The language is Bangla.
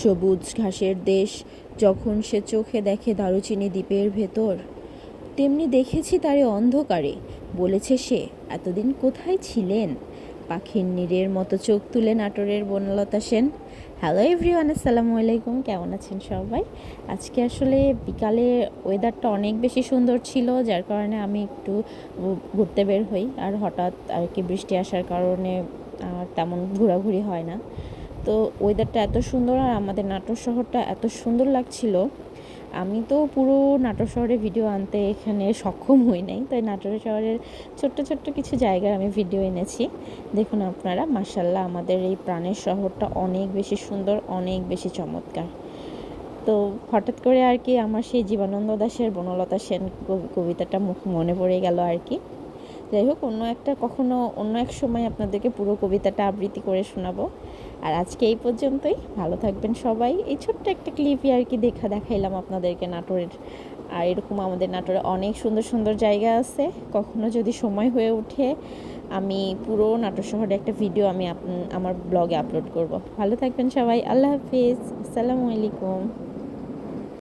সবুজ ঘাসের দেশ যখন সে চোখে দেখে দারুচিনি দ্বীপের ভেতর। তেমনি দেখেছি তারে অন্ধকারে, বলেছে সে, এতদিন কোথায় ছিলেন? পাখির নীরের মতো চোখ তুলে নাটোরের বনলতা সেন হ্যালো এভরিওয়ান আসসালামু আলাইকুম, কেমন আছেন সবাই? আজকে আসলে বিকালে ওয়েদারটা অনেক বেশি সুন্দর ছিল, যার কারণে আমি একটু ঘুরতে বের হই। আর হঠাৎ আর কি বৃষ্টি আসার কারণে তেমন ঘোরাঘুরি হয় না। তো ওয়েদারটা এত সুন্দর আর আমাদের নাটোর শহরটা এত সুন্দর লাগছিল। আমি তো পুরো নাটোর শহরে ভিডিও আনতে এখানে সক্ষম হই নাই, তাই নাটোর শহরের ছোট্ট ছোট্ট কিছু জায়গায় আমি ভিডিও এনেছি। দেখুন আপনারা মার্শাল্লাহ আমাদের এই প্রাণের শহরটা অনেক বেশি সুন্দর, অনেক বেশি চমৎকার। তো হঠাৎ করে আর কি আমার সেই জীবানন্দ দাশের বনলতা সেন কবি- কবিতাটা মুখ মনে পড়ে গেল আর কি। যাই হোক, অন্য একটা, কখনো অন্য এক সময় আপনাদেরকে পুরো কবিতাটা আবৃত্তি করে শোনাবো। আর আজকে এই পর্যন্তই। ভালো থাকবেন সবাই। এই ছোট্ট একটা ক্লিপই আর কি দেখা, দেখাইলাম আপনাদেরকে নাটোরের। আর এরকম আমাদের নাটোরে অনেক সুন্দর সুন্দর জায়গা আছে। কখনো যদি সময় হয়ে ওঠে, আমি পুরো নাটোর শহরে একটা ভিডিও আমি আমার ব্লগে আপলোড করব। ভালো থাকবেন সবাই। আল্লাহ হাফিজ। আসসালামু আলাইকুম।